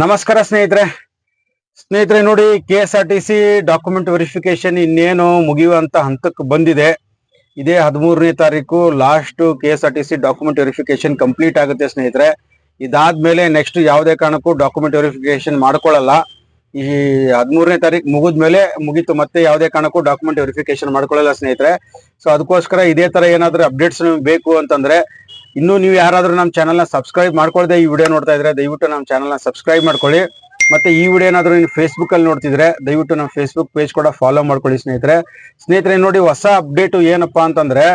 ನಮಸ್ಕಾರ ಸ್ನೇಹಿತರೆ. ಸ್ನೇಹಿತರೆ ನೋಡಿ K S R T C document verification ಇನ್ನೇನು ಮುಗಿಯುವಂತ ಹಂತಕ್ಕೆ ಬಂದಿದೆ. ಇದೇ ಹದಿಮೂರನೇ ತಾರೀಕು last K S R T C document verification complete ಆಗುತ್ತೆ ಸ್ನೇಹಿತರೆ. ಇದಾದ್ಮೇಲೆ ನೆಕ್ಸ್ಟ್ ಯಾವುದೇ ಕಾರಣಕ್ಕೂ ಡಾಕ್ಯುಮೆಂಟ್ ವೆರಿಫಿಕೇಶನ್ ಮಾಡ್ಕೊಳ್ಳಲ್ಲ. ಈ ಹದಿಮೂರನೇ ತಾರೀಕು ಮುಗಿದ್ಮೇಲೆ ಮುಗೀತು, ಮತ್ತೆ ಯಾವುದೇ ಕಾರಣಕ್ಕೂ ಡಾಕ್ಯುಮೆಂಟ್ ವೆರಿಫಿಕೇಶನ್ ಮಾಡ್ಕೊಳ್ಳಲ್ಲ ಸ್ನೇಹಿತರೆ. ಸೊ ಅದಕ್ಕೋಸ್ಕರ ಇದೇ ತರ ಏನಾದ್ರೂ ಅಪ್ಡೇಟ್ಸ್ ಬೇಕು ಅಂತಂದ್ರೆ ಇನ್ನು ನೀವು ಯಾರಾದರೂ ನಮ್ಮ ಚಾನಲ್ನ ಸಬ್ಸ್ಕ್ರೈಬ್ ಮಾಡ್ಕೊಳ್ಳದೆ ಈ ವಿಡಿಯೋ ನೋಡ್ತಾ ಇದ್ರೆ, ದಯವಿಟ್ಟು ನಮ್ಮ ಚಾನಲ್ನ ಸಬ್ಸ್ಕ್ರೈಬ್ ಮಾಡ್ಕೊಳ್ಳಿ. ಮತ್ತೆ ಈ ವಿಡಿಯೋ ಏನಾದರೂ ನೀವು ಫೇಸ್ಬುಕ್ಕಲ್ಲಿ ನೋಡ್ತಿದ್ರೆ, ದಯವಿಟ್ಟು ನಮ್ಮ ಫೇಸ್ಬುಕ್ ಪೇಜ್ ಕೂಡ ಫಾಲೋ ಮಾಡ್ಕೊಳ್ಳಿ ಸ್ನೇಹಿತರೆ. ಸ್ನೇಹಿತರೆ, ನೋಡಿ ಹೊಸ ಅಪ್ಡೇಟ್ ಏನಪ್ಪಾ ಅಂತಂದ್ರೆ,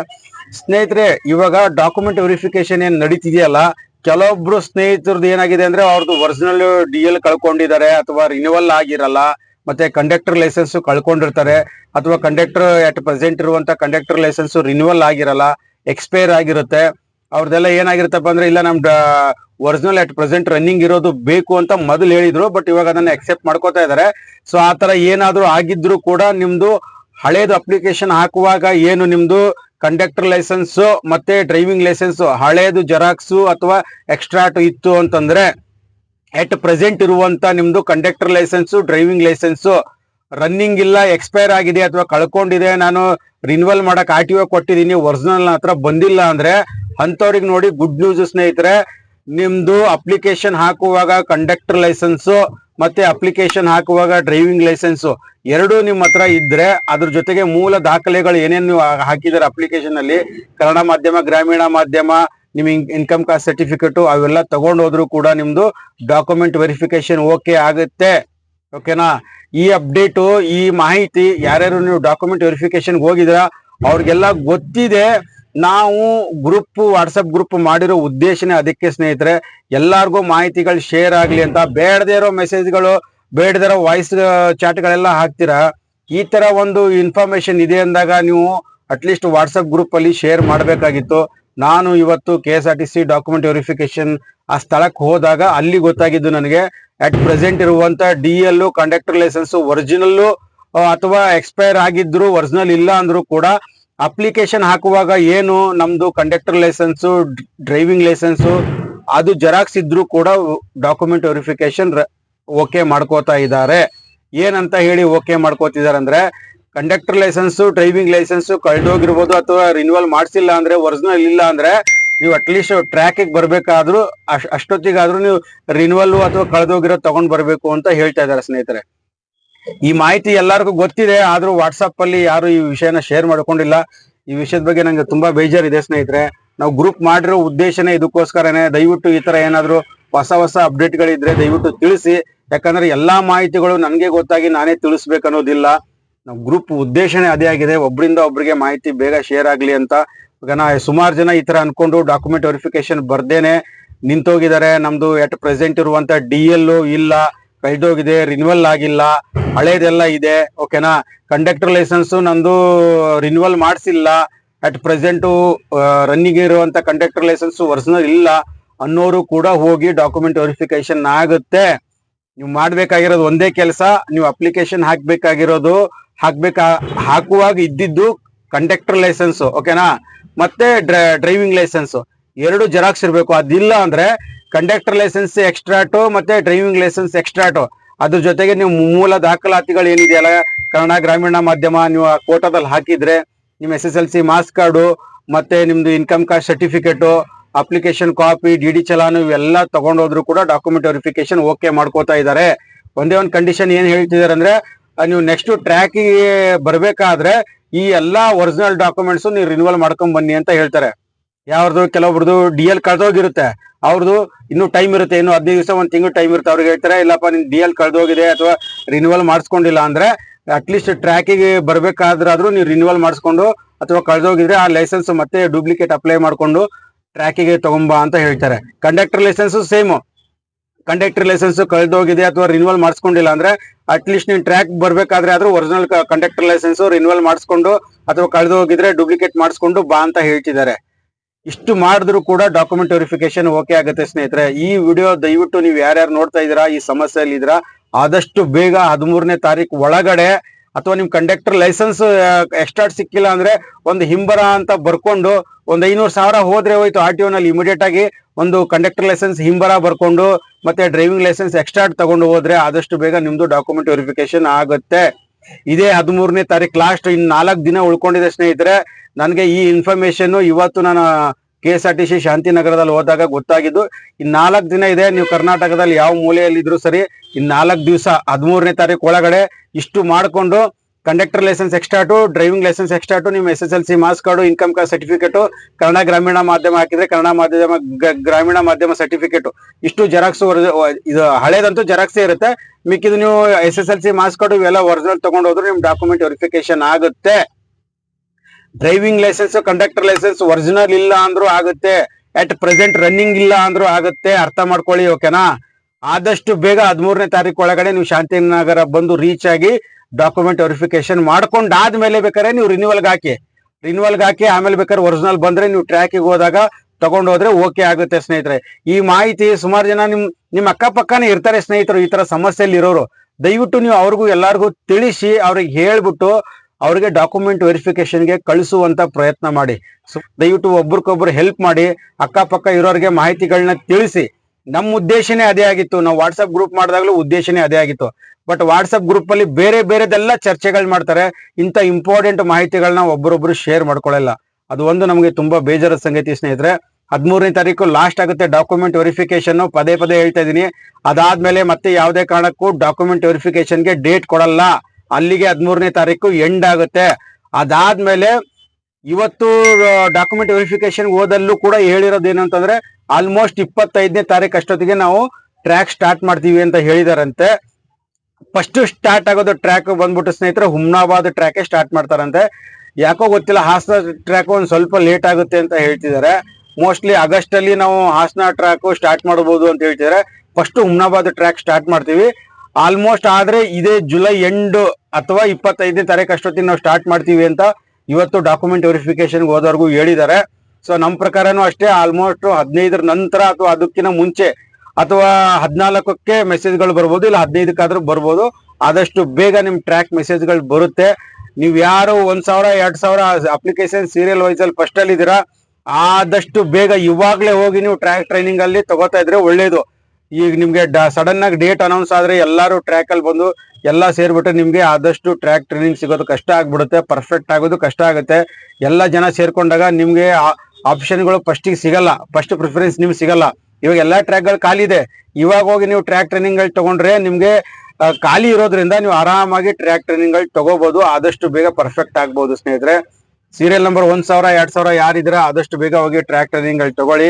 ಸ್ನೇಹಿತರೆ, ಇವಾಗ ಡಾಕ್ಯುಮೆಂಟ್ ವೆರಿಫಿಕೇಶನ್ ಏನು ನಡೀತಿದೆಯಲ್ಲ, ಕೆಲವೊಬ್ರು ಸ್ನೇಹಿತರದ್ದು ಏನಾಗಿದೆ ಅಂದ್ರೆ ಅವ್ರದ್ದು ಒರಿಜಿನಲ್ ಡಿ ಎಲ್ ಕಳ್ಕೊಂಡಿದ್ದಾರೆ ಅಥವಾ ರಿನ್ಯೂವಲ್ ಆಗಿರಲ್ಲ, ಮತ್ತೆ ಕಂಡಕ್ಟರ್ ಲೈಸೆನ್ಸ್ ಕಳ್ಕೊಂಡಿರ್ತಾರೆ, ಅಥವಾ ಕಂಡಕ್ಟರ್ ಅಟ್ ಪ್ರೆಸೆಂಟ್ ಇರುವಂತ ಕಂಡಕ್ಟರ್ ಲೈಸೆನ್ಸ್ ರಿನ್ಯೂವಲ್ ಆಗಿರಲ್ಲ ಎಕ್ಸ್ಪೈರ್ ಆಗಿರುತ್ತೆ. ಅವ್ರದ್ದೆಲ್ಲ ಏನಾಗಿರುತ್ತಪ್ಪ ಅಂದ್ರೆ, ಇಲ್ಲ ನಮ್ ಒರಿಜಿನಲ್ ಅಟ್ ಪ್ರೆಸೆಂಟ್ ರನ್ನಿಂಗ್ ಇರೋದು ಬೇಕು ಅಂತ ಮೊದಲು ಹೇಳಿದ್ರು ಬಟ್ ಇವಾಗ ಅದನ್ನ ಅಕ್ಸೆಪ್ಟ್ ಮಾಡ್ಕೋತಾ ಇದಾರೆ. ಸೊ ಆ ತರ ಏನಾದ್ರೂ ಆಗಿದ್ರು ಕೂಡ ನಿಮ್ದು ಹಳೇದು ಅಪ್ಲಿಕೇಶನ್ ಹಾಕುವಾಗ ಏನು ನಿಮ್ದು ಕಂಡಕ್ಟರ್ ಲೈಸೆನ್ಸ್ ಮತ್ತೆ ಡ್ರೈವಿಂಗ್ ಲೈಸೆನ್ಸ್ ಹಳೇದು ಜೆರಾಕ್ಸ್ ಅಥವಾ ಎಕ್ಸ್ಟ್ರಾಟ್ ಇತ್ತು ಅಂತಂದ್ರೆ ಎಟ್ ಪ್ರೆಸೆಂಟ್ ಇರುವಂತ ನಿಮ್ದು conductor license driving license running ಇಲ್ಲ ಎಕ್ಸ್ಪೈರ್ ಆಗಿದೆ ಅಥವಾ ಕಳ್ಕೊಂಡಿದೆ, ನಾನು ರಿನ್ಯೂವಲ್ ಮಾಡಕ್ ಆರ್ ಟಿ ಒ ಕೊಟ್ಟಿದ್ದೀನಿ ಒರಿಜಿನಲ್ ಹತ್ರ ಬಂದಿಲ್ಲ ಅಂದ್ರೆ ಅಂತವ್ರಿಗೆ ನೋಡಿ ಗುಡ್ ನ್ಯೂಸ್ ಸ್ನೇಹಿತರೆ, ನಿಮ್ದು ಅಪ್ಲಿಕೇಶನ್ ಹಾಕುವಾಗ ಕಂಡಕ್ಟರ್ ಲೈಸೆನ್ಸ್ ಮತ್ತೆ ಅಪ್ಲಿಕೇಶನ್ ಹಾಕುವಾಗ ಡ್ರೈವಿಂಗ್ ಲೈಸೆನ್ಸ್ ಎರಡು ನಿಮ್ಮ ಹತ್ರ ಇದ್ರೆ ಅದ್ರ ಜೊತೆಗೆ ಮೂಲ ದಾಖಲೆಗಳು ಏನೇನು ನೀವು ಹಾಕಿದಾರೆ ಅಪ್ಲಿಕೇಶನ್ ಅಲ್ಲಿ, ಕನ್ನಡ ಮಾಧ್ಯಮ, ಗ್ರಾಮೀಣ ಮಾಧ್ಯಮ ನಿಮ್ ಇನ್ಕಮ್ ಕಾಸ್ಟ್ ಸರ್ಟಿಫಿಕೇಟ್ ಅವೆಲ್ಲ ತಗೊಂಡ್ ಹೋದ್ರು ಕೂಡ ನಿಮ್ದು ಡಾಕ್ಯುಮೆಂಟ್ ವೆರಿಫಿಕೇಶನ್ ಓಕೆ ಆಗುತ್ತೆ. ಓಕೆನಾ ಈ ಅಪ್ಡೇಟು ಈ ಮಾಹಿತಿ ಯಾರ್ಯಾರು ನೀವು ಡಾಕ್ಯುಮೆಂಟ್ ವೆರಿಫಿಕೇಶನ್ ಹೋಗಿದ್ರ ಅವ್ರಿಗೆಲ್ಲ ಗೊತ್ತಿದೆ. ನಾವು ಗ್ರೂಪ್, ವಾಟ್ಸಪ್ ಗ್ರೂಪ್ ಮಾಡಿರೋ ಉದ್ದೇಶನೇ ಅದಕ್ಕೆ ಸ್ನೇಹಿತರೆ, ಎಲ್ಲಾರ್ಗೂ ಮಾಹಿತಿಗಳು ಶೇರ್ ಆಗ್ಲಿ ಅಂತ ಬೇಡದೇ ಇರೋ ಮೆಸೇಜ್ಗಳು ಬೇಡದೇ ಇರೋ ವಾಯ್ಸ್ ಚಾಟ್ಗಳೆಲ್ಲ ಹಾಕ್ತೀರಾ? ಈ ತರ ಒಂದು ಇನ್ಫಾರ್ಮೇಶನ್ ಇದೆ ಅಂದಾಗ ನೀವು ಅಟ್ಲೀಸ್ಟ್ ವಾಟ್ಸಪ್ ಗ್ರೂಪ್ ಅಲ್ಲಿ ಶೇರ್ ಮಾಡಬೇಕಾಗಿತ್ತು. ನಾನು ಇವತ್ತು K S R T C document verification ಆ ಸ್ಥಳಕ್ಕೆ ಹೋದಾಗ ಅಲ್ಲಿ ಗೊತ್ತಾಗಿದ್ದು ನನಗೆ ಅಟ್ ಪ್ರೆಸೆಂಟ್ ಇರುವಂತ D L conductor license original ಅಥವಾ ಎಕ್ಸ್ಪೈರ್ ಆಗಿದ್ರು ಒರಿಜಿನಲ್ ಇಲ್ಲ ಅಂದ್ರೂ ಕೂಡ ಅಪ್ಲಿಕೇಶನ್ ಹಾಕುವಾಗ ಏನು? ನಮ್ದು ಕಂಡಕ್ಟರ್ ಲೈಸೆನ್ಸ್ ಡ್ರೈವಿಂಗ್ ಲೈಸೆನ್ಸ್ ಅದು ಜೆರಾಕ್ಸ್ ಇದ್ರೂ ಕೂಡ ಡಾಕ್ಯುಮೆಂಟ್ ವೆರಿಫಿಕೇಶನ್ ಓಕೆ ಮಾಡ್ಕೋತಾ ಇದ್ದಾರೆ. ಏನಂತ ಹೇಳಿ ಓಕೆ ಮಾಡ್ಕೋತಿದ್ದಾರೆ ಅಂದ್ರೆ ಕಂಡಕ್ಟರ್ ಲೈಸೆನ್ಸ್ ಡ್ರೈವಿಂಗ್ ಲೈಸೆನ್ಸ್ ಕಳೆದೋಗಿರ್ಬೋದು ಅಥವಾ ರಿನ್ಯೂವಲ್ ಮಾಡಿಸಿಲ್ಲ ಅಂದ್ರೆ ಒರಿಜಿನಲ್ ಇಲ್ಲ ಅಂದ್ರೆ, ನೀವು ಅಟ್ಲೀಸ್ಟ್ ಟ್ರ್ಯಾಕಿಗೆ ಬರಬೇಕಾದ್ರೂ ಅಷ್ಟೊತ್ತಿಗಾದ್ರೂ ನೀವು ರಿನ್ಯೂವಲ್ ಅಥವಾ ಕಳೆದೋಗಿರೋ ತಗೊಂಡ್ ಬರಬೇಕು ಅಂತ ಹೇಳ್ತಾ ಇದ್ದಾರೆ ಸ್ನೇಹಿತರೆ. ಈ ಮಾಹಿತಿ ಎಲ್ಲರಿಗೂ ಗೊತ್ತಿದೆ, ಆದ್ರೂ ವಾಟ್ಸಪ್ ಅಲ್ಲಿ ಯಾರು ಈ ವಿಷಯನ ಶೇರ್ ಮಾಡ್ಕೊಂಡಿಲ್ಲ. ಈ ವಿಷಯದ ಬಗ್ಗೆ ನಂಗೆ ತುಂಬಾ ಬೇಜಾರಿದೆ ಸ್ನೇಹಿತರೆ. ನಾವು ಗ್ರೂಪ್ ಮಾಡಿರೋ ಉದ್ದೇಶನೇ ಇದಕ್ಕೋಸ್ಕರನೇ ದಯವಿಟ್ಟು ಈ ತರ ಏನಾದ್ರು ಹೊಸ ಹೊಸ ಅಪ್ಡೇಟ್ ಗಳಿದ್ರೆ ದಯವಿಟ್ಟು ತಿಳಿಸಿ. ಯಾಕಂದ್ರೆ ಎಲ್ಲಾ ಮಾಹಿತಿಗಳು ನನ್ಗೆ ಗೊತ್ತಾಗಿ ನಾನೇ ತಿಳಿಸ್ಬೇಕನ್ನೋದಿಲ್ಲ. ನಾವು ಗ್ರೂಪ್ ಉದ್ದೇಶನೇ ಅದೇ ಆಗಿದೆ. ಒಬ್ರಿಂದ ಒಬ್ರಿಗೆ ಮಾಹಿತಿ ಬೇಗ ಶೇರ್ ಆಗ್ಲಿ ಅಂತ. ಈಗ ನಾ ಸುಮಾರು ಜನ ಈ ತರ ಅನ್ಕೊಂಡು ಡಾಕ್ಯುಮೆಂಟ್ ವೆರಿಫಿಕೇಶನ್ ಬರ್ದೇನೆ ನಿಂತೋಗಿದ್ದಾರೆ. ನಮ್ದು ಎಟ್ ಪ್ರೆಸೆಂಟ್ ಇರುವಂತ ಡಿ ಎಲ್ ಇಲ್ಲ. ಕೈದೋಗಿದೆ ರಿನ್ಯೂವಲ್ ಆಗಿಲ್ಲ, ಹಳೇದೆಲ್ಲ ಇದೆ ಓಕೆನಾ ಕಂಡಕ್ಟರ್ ಲೈಸೆನ್ಸ್ ನಂದು ರಿನ್ಯೂವಲ್ ಮಾಡಿಸಿಲ್ಲ. ಅಟ್ ಪ್ರೆಸೆಂಟ್ ರನ್ನಿಂಗ್ ಇರುವಂತ ಕಂಡಕ್ಟರ್ ಲೈಸೆನ್ಸ್ ಒರಿಜಿನಲ್ ಇಲ್ಲ. ಅನ್ನೋರು ಕೂಡ ಹೋಗಿ ಡಾಕ್ಯುಮೆಂಟ್ ವೆರಿಫಿಕೇಶನ್ ಆಗುತ್ತೆ. ನೀವು ಮಾಡ್ಬೇಕಾಗಿರೋದು ಒಂದೇ ಕೆಲಸ, ನೀವು ಅಪ್ಲಿಕೇಶನ್ ಹಾಕ್ಬೇಕಾಗಿರೋದು, ಹಾಕ್ಬೇಕಾ, ಹಾಕುವಾಗ ಇದ್ದಿದ್ದು ಕಂಡಕ್ಟರ್ ಲೈಸೆನ್ಸ್ ಓಕೆನಾ ಮತ್ತೆ ಡ್ರೈವಿಂಗ್ ಲೈಸೆನ್ಸ್ ಎರಡು ಜೆರಾಕ್ಸ್ ಇರಬೇಕು. ಅದಿಲ್ಲ ಅಂದ್ರೆ ಕಂಡಕ್ಟರ್ ಲೈಸೆನ್ಸ್ ಎಕ್ಸ್ಟ್ರಾಟು ಮತ್ತೆ ಡ್ರೈವಿಂಗ್ ಲೈಸೆನ್ಸ್ ಎಕ್ಸ್ಟ್ರಾಟು ಅದ್ರ ಜೊತೆಗೆ ನೀವು ಮೂಲ ದಾಖಲಾತಿಗಳು ಏನಿದೆಯಲ್ಲ ಕನ್ನಡ ಗ್ರಾಮೀಣ ಮಾಧ್ಯಮ, ನೀವು ಆ ಕೋಟಾದಲ್ಲಿ ಹಾಕಿದ್ರೆ ನಿಮ್ಮ S S L C marks card ಮತ್ತೆ ನಿಮ್ದು income card certificate application copy D D ಚಲಾನು ಇವೆಲ್ಲ ತಗೊಂಡೋದ್ರು ಕೂಡ ಡಾಕ್ಯುಮೆಂಟ್ ವೆರಿಫಿಕೇಶನ್ ಓಕೆ ಮಾಡ್ಕೋತಾ ಇದ್ದಾರೆ. ಒಂದೇ ಒಂದು ಕಂಡೀಷನ್ ಏನು ಹೇಳ್ತಿದ್ದಾರೆ ಅಂದ್ರೆ ನೀವು ನೆಕ್ಸ್ಟ್ ಟ್ರ್ಯಾಕಿಗೆ ಬರಬೇಕಾದ್ರೆ ಈ ಎಲ್ಲಾ ಒರಿಜಿನಲ್ ಡಾಕ್ಯುಮೆಂಟ್ಸ್ ನೀವು ರಿನ್ಯೂವಲ್ ಮಾಡ್ಕೊಂಡ್ ಬನ್ನಿ ಅಂತ ಹೇಳ್ತಾರೆ. ಯಾವ್ದು ಕೆಲವೊಬ್ರದ್ದು ಡಿ ಎಲ್ ಕಳೆದೋಗಿರುತ್ತೆ. ಅವ್ರದ್ದು ಇನ್ನೂ ಟೈಮ್ ಇರುತ್ತೆ, ಇನ್ನು ಹದಿನೈದು ದಿವಸ, ಒಂದು ತಿಂಗಳು ಟೈಮ್ ಇರುತ್ತೆ. ಅವ್ರಿಗೆ ಹೇಳ್ತಾರೆ, ಇಲ್ಲಪ್ಪ, ನಿನ್ ಡಿ ಎಲ್ ಕಳೆದೋಗಿದೆ ಅಥವಾ ರಿನ್ಯೂವಲ್ ಮಾಡಿಸ್ಕೊಂಡಿಲ್ಲ ಅಂದ್ರೆ ಅಟ್ಲೀಸ್ಟ್ ಟ್ರ್ಯಾಕಿಗೆ ಬರ್ಬೇಕಾದ್ರಾದ್ರೂ ನೀವು ರಿನ್ಯೂವಲ್ ಮಾಡಿಸ್ಕೊಂಡು ಅಥವಾ ಕಳೆದೋಗಿದ್ರೆ ಆ ಲೈಸೆನ್ಸ್ ಮತ್ತೆ ಡೂಪ್ಲಿಕೇಟ್ ಅಪ್ಲೈ ಮಾಡಿಕೊಂಡು ಟ್ರ್ಯಾಕಿಗೆ ತಗೊಂಬಾ ಅಂತ ಹೇಳ್ತಾರೆ. Conductor license same conductor license ಕಳೆದೋಗಿದೆ ಅಥವಾ ರಿನ್ಯೂವಲ್ ಮಾಡಿಸ್ಕೊಂಡಿಲ್ಲ ಅಂದ್ರೆ ಅಟ್ಲೀಸ್ಟ್ ನೀವು ಟ್ರ್ಯಾಕ್ ಬರ್ಬೇಕಾದ್ರೆ ಆದ್ರೂ ಒರಿಜಿನಲ್ ಕಂಡಕ್ಟರ್ ಲೈಸೆನ್ಸ್ ರಿನ್ಯೂವಲ್ ಮಾಡಿಸ್ಕೊಂಡು ಅಥವಾ ಕಳೆದೋಗಿದ್ರೆ ಡೂಪ್ಲಿಕೇಟ್ ಮಾಡಿಸ್ಕೊಂಡು ಬಾ ಅಂತ ಹೇಳ್ತಿದ್ದಾರೆ. ಇಷ್ಟು ಮಾಡಿದ್ರು ಕೂಡ ಡಾಕ್ಯುಮೆಂಟ್ ವೆರಿಫಿಕೇಶನ್ ಓಕೆ ಆಗುತ್ತೆ ಸ್ನೇಹಿತರೆ. ಈ ವಿಡಿಯೋ ದಯವಿಟ್ಟು ನೀವು ಯಾರ್ಯಾರು ನೋಡ್ತಾ ಇದ್ದೀರಾ, ಈ ಸಮಸ್ಯೆಯಲ್ಲಿ ಇದ್ದೀರಾ, ಆದಷ್ಟು ಬೇಗ ಹದಿಮೂರನೇ ತಾರೀಕು ಒಳಗಡೆ ಅಥವಾ ನಿಮ್ ಕಂಡಕ್ಟರ್ ಲೈಸೆನ್ಸ್ ಎಕ್ಸ್ಟ್ರಾಟ್ ಸಿಕ್ಕಿಲ್ಲ ಅಂದ್ರೆ ಒಂದು ಹಿಂಬರ ಅಂತ ಬರ್ಕೊಂಡು ಒಂದ್ ಐನೂರು ಸಾವಿರ ಹೋದ್ರೆ ಹೋಯ್ತು ಆರ್ ಟಿ ನಲ್ಲಿ ಇಮಿಡಿಯೇಟ್ ಆಗಿ ಒಂದು ಕಂಡಕ್ಟರ್ ಲೈಸೆನ್ಸ್ ಹಿಂಬರ ಬರ್ಕೊಂಡು ಮತ್ತೆ ಡ್ರೈವಿಂಗ್ ಲೈಸೆನ್ಸ್ ಎಕ್ಸ್ಟ್ರಾಟ್ ತಗೊಂಡು ಹೋದ್ರೆ ಆದಷ್ಟು ಬೇಗ ನಿಮ್ದು ಡಾಕ್ಯುಮೆಂಟ್ ವೆರಿಫಿಕೇಶನ್ ಆಗುತ್ತೆ. ಇದೇ ಹದಿಮೂರನೇ ತಾರೀಕು ಲಾಸ್ಟ್ ಇನ್ ನಾಲ್ಕು ದಿನ ಉಳ್ಕೊಂಡಿದೆ ಸ್ನೇಹಿತರೆ. ನನಗೆ ಈ ಇನ್ಫಾರ್ಮೇಶನ್ ಇವತ್ತು ನಾನು K S R T C ಶಾಂತಿನಗರದಲ್ಲಿ ಹೋದಾಗ ಗೊತ್ತಾಗಿದ್ದು, ಇನ್ ನಾಲ್ಕು ದಿನ ಇದೆ, ನೀವು ಕರ್ನಾಟಕದಲ್ಲಿ ಯಾವ ಮೂಲೆಯಲ್ಲಿ ಇದ್ರು ಸರಿ, ಇನ್ ನಾಲ್ಕು ದಿವಸ ಹದಿಮೂರನೇ ತಾರೀಕು ಒಳಗಡೆ ಇಷ್ಟು ಮಾಡ್ಕೊಂಡು conductor license extract driving license extract ನಿಮ್ಮ S S L C marks card income card certificate Kannada ಗ್ರಾಮೀಣ ಮಾಧ್ಯಮ ಹಾಕಿದ್ರೆ ಕನ್ನಡ ಮಾಧ್ಯಮ ಗ್ರಾಮೀಣ ಮಾಧ್ಯಮ ಸರ್ಟಿಫಿಕೇಟ್ ಇಷ್ಟು ಜೆರಾಕ್ಸ್ ಇದು ಹಳೇದಂತೂ ಜೆರಾಕ್ಸೇ ಇರುತ್ತೆ. ಮಿಕ್ಕಿದ ನೀವು S S L C marks card ಇವೆಲ್ಲ ಒರಿಜಿನಲ್ ತಗೊಂಡು ಹೋದ್ರೆ ನಿಮ್ ಡಾಕ್ಯುಮೆಂಟ್ ವೆರಿಫಿಕೇಶನ್ ಆಗುತ್ತೆ. Driving license conductor license original ಇಲ್ಲ ಅಂದ್ರೂ ಆಗುತ್ತೆ. ಅಟ್ ಪ್ರೆಸೆಂಟ್ ರನ್ನಿಂಗ್ ಇಲ್ಲ ಅಂದ್ರೂ ಆಗುತ್ತೆ. ಅರ್ಥ ಮಾಡ್ಕೊಳ್ಳಿ ಓಕೆನಾ ಆದಷ್ಟು ಬೇಗ ಹದಿಮೂರನೇ ತಾರೀಕು ಒಳಗಡೆ ನೀವು ಶಾಂತಿನಗರ ಬಂದು ರೀಚ್ ಆಗಿ ಡಾಕ್ಯುಮೆಂಟ್ ವೆರಿಫಿಕೇಶನ್ ಮಾಡ್ಕೊಂಡಾದ್ಮೇಲೆ ಬೇಕಾದ್ರೆ ನೀವು ರಿನ್ಯೂವಲ್ಗೆ ಹಾಕಿ. ರಿನ್ಯೂವಲ್ಗೆ ಹಾಕಿ ಆಮೇಲೆ ಬೇಕಾದ್ರೆ ಒರಿಜಿನಲ್ ಬಂದ್ರೆ ನೀವು ಟ್ರ್ಯಾಕಿಗೆ ಹೋದಾಗ ತಗೊಂಡು ಹೋದ್ರೆ ಓಕೆ ಆಗುತ್ತೆ ಸ್ನೇಹಿತರೆ. ಈ ಮಾಹಿತಿ ಸುಮಾರು ಜನ ನಿಮ್, ನಿಮ್ಮ ಅಕ್ಕಪಕ್ಕನೇ ಇರ್ತಾರೆ ಸ್ನೇಹಿತರು ಈ ತರ ಸಮಸ್ಯೆಯಲ್ಲಿ ಇರೋರು. ದಯವಿಟ್ಟು ನೀವು ಅವ್ರಿಗೂ ಎಲ್ಲಾರ್ಗೂ ತಿಳಿಸಿ, ಅವ್ರಿಗೆ ಹೇಳ್ಬಿಟ್ಟು ಅವ್ರಿಗೆ ಡಾಕ್ಯುಮೆಂಟ್ ವೆರಿಫಿಕೇಶನ್ಗೆ ಕಳಿಸುವಂತ ಪ್ರಯತ್ನ ಮಾಡಿ. ದಯವಿಟ್ಟು ಒಬ್ರಿಗೊಬ್ರು ಹೆಲ್ಪ್ ಮಾಡಿ, ಅಕ್ಕಪಕ್ಕ ಇರೋರಿಗೆ ಮಾಹಿತಿಗಳನ್ನ ತಿಳಿಸಿ. ನಮ್ಮ ಉದ್ದೇಶನೇ ಅದೇ ಆಗಿತ್ತು. ನಾವು ವಾಟ್ಸಪ್ ಗ್ರೂಪ್ ಮಾಡಿದಾಗಲೂ ಉದ್ದೇಶನೇ ಅದೇ ಆಗಿತ್ತು. ಬಟ್ ವಾಟ್ಸಪ್ ಗ್ರೂಪ್ ಅಲ್ಲಿ ಬೇರೆ ಬೇರೆದೆಲ್ಲ ಚರ್ಚೆಗಳು ಮಾಡ್ತಾರೆ. ಇಂಥ ಇಂಪಾರ್ಟೆಂಟ್ ಮಾಹಿತಿಗಳನ್ನ ಒಬ್ಬರೊಬ್ರು ಶೇರ್ ಮಾಡ್ಕೊಳ್ಳಲ್ಲ ಅದು ಒಂದು ನಮಗೆ ತುಂಬಾ ಬೇಜಾರ ಸಂಗತಿ ಸ್ನೇಹಿತರೆ. ಹದಿಮೂರನೇ ತಾರೀಕು ಲಾಸ್ಟ್ ಆಗುತ್ತೆ ಡಾಕ್ಯುಮೆಂಟ್ ವೆರಿಫಿಕೇಶನ್ ಪದೇ ಪದೇ ಹೇಳ್ತಾ ಇದೀನಿ ಅದಾದ್ಮೇಲೆ ಮತ್ತೆ ಯಾವುದೇ ಕಾರಣಕ್ಕೂ ಡಾಕ್ಯುಮೆಂಟ್ ವೆರಿಫಿಕೇಶನ್ಗೆ ಡೇಟ್ ಕೊಡಲ್ಲ. ಅಲ್ಲಿಗೆ ಹದಿಮೂರನೇ ತಾರೀಕು ಎಂಡ್ ಆಗುತ್ತೆ. ಅದಾದ್ಮೇಲೆ ಇವತ್ತು ಡಾಕ್ಯುಮೆಂಟ್ ವೆರಿಫಿಕೇಶನ್ ಓದಲ್ಲೂ ಕೂಡ ಹೇಳಿರೋದು ಏನಂತಂದ್ರೆ ಆಲ್ಮೋಸ್ಟ್ ಇಪ್ಪತ್ತೈದನೇ ತಾರೀಕು ಅಷ್ಟೊತ್ತಿಗೆ ನಾವು ಟ್ರ್ಯಾಕ್ ಸ್ಟಾರ್ಟ್ ಮಾಡ್ತೀವಿ ಅಂತ ಹೇಳಿದಾರಂತೆ. ಫಸ್ಟ್ ಸ್ಟಾರ್ಟ್ ಆಗೋದು ಟ್ರ್ಯಾಕ್ ಬಂದ್ಬಿಟ್ಟು ಸ್ನೇಹಿತರೆ, ಹುಮ್ನಾಬಾದ್ ಟ್ರ್ಯಾಕ್ ಸ್ಟಾರ್ಟ್ ಮಾಡ್ತಾರಂತೆ. ಯಾಕೋ ಗೊತ್ತಿಲ್ಲ, ಹಾಸನ ಟ್ರ್ಯಾಕ್ ಒಂದು ಸ್ವಲ್ಪ ಲೇಟ್ ಆಗುತ್ತೆ ಅಂತ ಹೇಳ್ತಿದ್ದಾರೆ. ಮೋಸ್ಟ್ಲಿ ಆಗಸ್ಟ್ ಅಲ್ಲಿ ನಾವು ಹಾಸನ ಟ್ರ್ಯಾಕ್ ಸ್ಟಾರ್ಟ್ ಮಾಡಬಹುದು ಅಂತ ಹೇಳ್ತಿದ್ದಾರೆ. ಫಸ್ಟ್ ಹುಮ್ನಾಬಾದ್ ಟ್ರ್ಯಾಕ್ ಸ್ಟಾರ್ಟ್ ಮಾಡ್ತೀವಿ. ಆಲ್ಮೋಸ್ಟ್ ಆದ್ರೆ ಇದೇ ಜುಲೈ ಎಂಡ್ ಅಥವಾ ಇಪ್ಪತ್ತೈದನೇ ತಾರೀಕು ಅಷ್ಟೊತ್ತಿಗೆ ನಾವು ಸ್ಟಾರ್ಟ್ ಮಾಡ್ತೀವಿ ಅಂತ ಇವತ್ತು ಡಾಕ್ಯುಮೆಂಟ್ ವೆರಿಫಿಕೇಶನ್ ಹೋದವರೆಗೂ ಹೇಳಿದ್ದಾರೆ. ಸೊ ನಮ್ಮ ಪ್ರಕಾರನೂ ಅಷ್ಟೇ ಆಲ್ಮೋಸ್ಟ್ ಹದಿನೈದರ ನಂತರ ಅಥವಾ ಅದಕ್ಕಿಂತ ಮುಂಚೆ ಅಥವಾ ಹದಿನಾಲ್ಕಕ್ಕೆ ಮೆಸೇಜ್ಗಳು ಬರ್ಬೋದು, ಇಲ್ಲ ಹದಿನೈದಕ್ಕಾದ್ರೂ ಬರ್ಬೋದು. ಆದಷ್ಟು ಬೇಗ ನಿಮ್ಮ ಟ್ರ್ಯಾಕ್ ಮೆಸೇಜ್ಗಳು ಬರುತ್ತೆ. ನೀವು ಯಾರು ಒಂದ್ ಸಾವಿರ, ಎರಡ್ ಸಾವಿರ ಅಪ್ಲಿಕೇಶನ್ ಸೀರಿಯಲ್ ವೈಸ್ ಅಲ್ಲಿ ಫಸ್ಟ್ ಅಲ್ಲಿ ಇದೀರಾ ಆದಷ್ಟು ಬೇಗ ಇವಾಗಲೇ ಹೋಗಿ ನೀವು ಟ್ರ್ಯಾಕ್ ಟ್ರೈನಿಂಗ್ ಅಲ್ಲಿ ತಗೋತಾ ಇದ್ರೆ ಒಳ್ಳೇದು. ಈಗ ನಿಮಗೆ ಸಡನ್ ಆಗಿ ಡೇಟ್ ಅನೌನ್ಸ್ ಆದ್ರೆ ಎಲ್ಲರೂ ಟ್ರ್ಯಾಕ್ ಅಲ್ಲಿ ಬಂದು ಎಲ್ಲ ಸೇರಿಬಿಟ್ಟು ನಿಮಗೆ ಆದಷ್ಟು ಟ್ರ್ಯಾಕ್ ಟ್ರೈನಿಂಗ್ ಸಿಗೋದು ಕಷ್ಟ ಆಗ್ಬಿಡುತ್ತೆ ಪರ್ಫೆಕ್ಟ್ ಆಗೋದು ಕಷ್ಟ ಆಗುತ್ತೆ. ಎಲ್ಲ ಜನ ಸೇರ್ಕೊಂಡಾಗ ನಿಮ್ಗೆ ಆಪ್ಷನ್ಗಳು ಫಸ್ಟಿಗೆ ಸಿಗಲ್ಲ. ಫಸ್ಟ್ ಪ್ರಿಫರೆನ್ಸ್ ನಿಮ್ಗೆ ಸಿಗಲ್ಲ. ಇವಾಗ ಎಲ್ಲಾ ಟ್ರ್ಯಾಕ್ಗಳು ಖಾಲಿ ಇದೆ. ಇವಾಗ ಹೋಗಿ ನೀವು ಟ್ರ್ಯಾಕ್ ಟ್ರೈನಿಂಗ್ಗಳು ತಗೊಂಡ್ರೆ ನಿಮ್ಗೆ ಖಾಲಿ ಇರೋದ್ರಿಂದ ನೀವು ಆರಾಮಾಗಿ ಟ್ರ್ಯಾಕ್ ಟ್ರೈನಿಂಗ್ಗಳು ತಗೋಬಹುದು ಆದಷ್ಟು ಬೇಗ ಪರ್ಫೆಕ್ಟ್ ಆಗ್ಬಹುದು ಸ್ನೇಹಿತರೆ. ಸೀರಿಯಲ್ ನಂಬರ್ ಒಂದ್ ಸಾವಿರ, ಎರಡ್ ಸಾವಿರ ಯಾರಿದ್ರೆ ಆದಷ್ಟು ಬೇಗ ಹೋಗಿ ಟ್ರ್ಯಾಕ್ ಟ್ರೈನಿಂಗ್ಗಳು ತಗೊಳ್ಳಿ.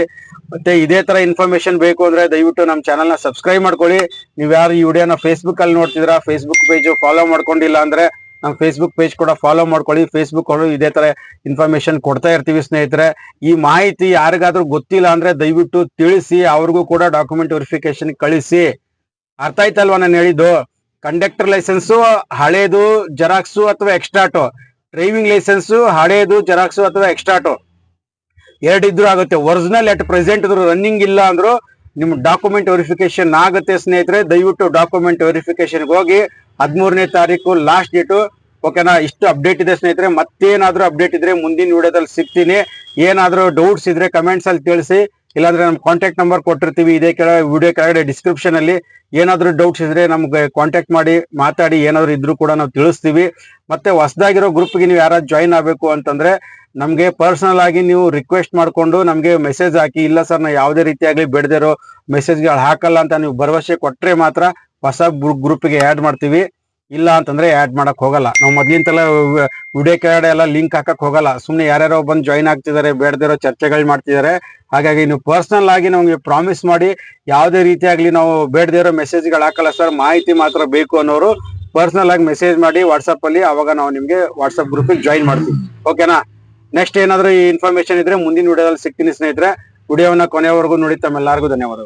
ಮತ್ತೆ ಇದೇ ತರ ಇನ್ಫಾರ್ಮೇಶನ್ ಬೇಕು ಅಂದ್ರೆ ದಯವಿಟ್ಟು ನಮ್ಮ ಚಾನಲ್ನ ಸಬ್ಸ್ಕ್ರೈಬ್ ಮಾಡ್ಕೊಳ್ಳಿ. ನೀವು ಯಾರು ಈ ವಿಡಿಯೋನ ಫೇಸ್ಬುಕ್ ಅಲ್ಲಿ ನೋಡ್ತಿದ್ರ ಫೇಸ್ಬುಕ್ ಪೇಜ್ ಫಾಲೋ ಮಾಡ್ಕೊಂಡಿಲ್ಲ ಅಂದ್ರೆ ನಮ್ಮ ಫೇಸ್ಬುಕ್ ಪೇಜ್ ಕೂಡ ಫಾಲೋ ಮಾಡ್ಕೊಳ್ಳಿ. ಫೇಸ್ಬುಕ್ ಅವರು ಇದೇ ತರ ಇನ್ಫಾರ್ಮೇಶನ್ ಕೊಡ್ತಾ ಇರ್ತೀವಿ ಸ್ನೇಹಿತರೆ. ಈ ಮಾಹಿತಿ ಯಾರಿಗಾದ್ರೂ ಗೊತ್ತಿಲ್ಲ ಅಂದ್ರೆ ದಯವಿಟ್ಟು ತಿಳಿಸಿ, ಅವ್ರಿಗೂ ಕೂಡ ಡಾಕ್ಯುಮೆಂಟ್ ವೆರಿಫಿಕೇಶನ್ ಕಳಿಸಿ. ಅರ್ಥ ಆಯ್ತಲ್ವಾ ನಾನು ಹೇಳಿದ್ದು? ಕಂಡಕ್ಟರ್ ಲೈಸೆನ್ಸು ಹಳೇದು ಜೆರಾಕ್ಸು ಅಥವಾ ಎಕ್ಸ್ಟ್ರಾಟು ಡ್ರೈವಿಂಗ್ ಲೈಸೆನ್ಸು ಹಳೇದು ಜೆರಾಕ್ಸು ಅಥವಾ ಎಕ್ಸ್ಟ್ರಾಟು ಎರಡಿದ್ರು ಆಗುತ್ತೆ. ಒರಿಜಿನಲ್ ಎಟ್ ಪ್ರೆಸೆಂಟ್ ರನ್ನಿಂಗ್ ಇಲ್ಲ ಅಂದ್ರು ನಿಮ್ ಡಾಕ್ಯುಮೆಂಟ್ ವೆರಿಫಿಕೇಶನ್ ಆಗುತ್ತೆ ಸ್ನೇಹಿತರೆ. ದಯವಿಟ್ಟು ಡಾಕ್ಯುಮೆಂಟ್ ವೆರಿಫಿಕೇಶನ್ ಹೋಗಿ ಹದಿಮೂರನೇ ತಾರೀಕು ಲಾಸ್ಟ್ ಡೇಟು ಓಕೆನಾ ಇಷ್ಟು ಅಪ್ಡೇಟ್ ಇದೆ ಸ್ನೇಹಿತರೆ, ಮತ್ತೇನಾದ್ರೂ ಅಪ್ಡೇಟ್ ಇದ್ರೆ ಮುಂದಿನ ವಿಡಿಯೋದಲ್ಲಿ ಸಿಗ್ತೀನಿ. ಏನಾದರೂ ಡೌಟ್ಸ್ ಇದ್ರೆ ಕಮೆಂಟ್ಸಲ್ಲಿ ತಿಳಿಸಿ. ಇಲ್ಲಾಂದ್ರೆ ನಮ್ಮ ಕಾಂಟ್ಯಾಕ್ಟ್ ನಂಬರ್ ಕೊಟ್ಟಿರ್ತೀವಿ, ಇದೇ ಕೆಳ ವಿಡಿಯೋ ಕೆಳಗಡೆ ಡಿಸ್ಕ್ರಿಪ್ಷನ್ ಅಲ್ಲಿ. ಏನಾದರೂ ಡೌಟ್ಸ್ ಇದ್ರೆ ನಮ್ಗೆ ಕಾಂಟ್ಯಾಕ್ಟ್ ಮಾಡಿ, ಮಾತಾಡಿ, ಏನಾದರೂ ಇದ್ರೂ ಕೂಡ ನಾವು ತಿಳಿಸ್ತೀವಿ. ಮತ್ತೆ ಹೊಸದಾಗಿರೋ ಗ್ರೂಪ್ಗೆ ನೀವು ಯಾರಾದ್ರು ಜಾಯಿನ್ ಆಗಬೇಕು ಅಂತಂದ್ರೆ, ನಮಗೆ ಪರ್ಸನಲ್ ಆಗಿ ನೀವು ರಿಕ್ವೆಸ್ಟ್ ಮಾಡಿಕೊಂಡು ನಮಗೆ ಮೆಸೇಜ್ ಹಾಕಿ. ಇಲ್ಲ ಸರ್ ನಾ ಯಾವುದೇ ರೀತಿಯಾಗಲಿ ಬೆಳೆದಿರೋ ಮೆಸೇಜ್ಗಳು ಹಾಕಲ್ಲ ಅಂತ ನೀವು ಭರವಸೆ ಕೊಟ್ಟರೆ ಮಾತ್ರ ಹೊಸ ಗ್ರೂಪ್ಗೆ ಆ್ಯಡ್ ಮಾಡ್ತೀವಿ. ಇಲ್ಲ ಅಂತಂದ್ರೆ ಆ್ಯಡ್ ಮಾಡಕ್ ಹೋಗಲ್ಲ. ನಾವು ಮೊದ್ಲಿಂತೆಲ್ಲ ವಿಡಿಯೋ ಕೆಳಗಡೆ ಎಲ್ಲ ಲಿಂಕ್ ಹಾಕಕ್ ಹೋಗಲ್ಲ. ಸುಮ್ಮನೆ ಯಾರ್ಯಾರೋ ಬಂದು ಜಾಯಿನ್ ಆಗ್ತಿದ್ದಾರೆ ಬೇಡದಿರೋ ಚರ್ಚೆಗಳು ಮಾಡ್ತಿದ್ದಾರೆ ಹಾಗಾಗಿ ನೀವು ಪರ್ಸನಲ್ ಆಗಿ ನಮಗೆ ಪ್ರಾಮಿಸ್ ಮಾಡಿ, ಯಾವುದೇ ರೀತಿಯಾಗ್ಲಿ ನಾವು ಬೇಡದಿರೋ ಮೆಸೇಜ್ಗಳು ಹಾಕಲ್ಲ ಸರ್ ಮಾಹಿತಿ ಮಾತ್ರ ಬೇಕು ಅನ್ನೋರು ಪರ್ಸನಲ್ ಆಗಿ ಮೆಸೇಜ್ ಮಾಡಿ ವಾಟ್ಸಪ್ ಅಲ್ಲಿ ಅವಾಗ ನಾವು ನಿಮಗೆ ವಾಟ್ಸಪ್ ಗ್ರೂಪಿಗೆ ಜಾಯಿನ್ ಮಾಡ್ತೀವಿ. ಓಕೆನಾ ನೆಕ್ಸ್ಟ್ ಏನಾದರೂ ಈ ಇನ್ಫಾರ್ಮೇಶನ್ ಇದ್ರೆ ಮುಂದಿನ ವಿಡಿಯೋದಲ್ಲಿ ಸಿಗ್ತೀನಿ ಸ್ನೇಹಿತರೆ. ವಿಡಿಯೋವನ್ನ ಕೊನೆಯವರೆಗೂ ನೋಡಿ, ತಮ್ಮೆಲ್ಲರಿಗೂ ಧನ್ಯವಾದಗಳು.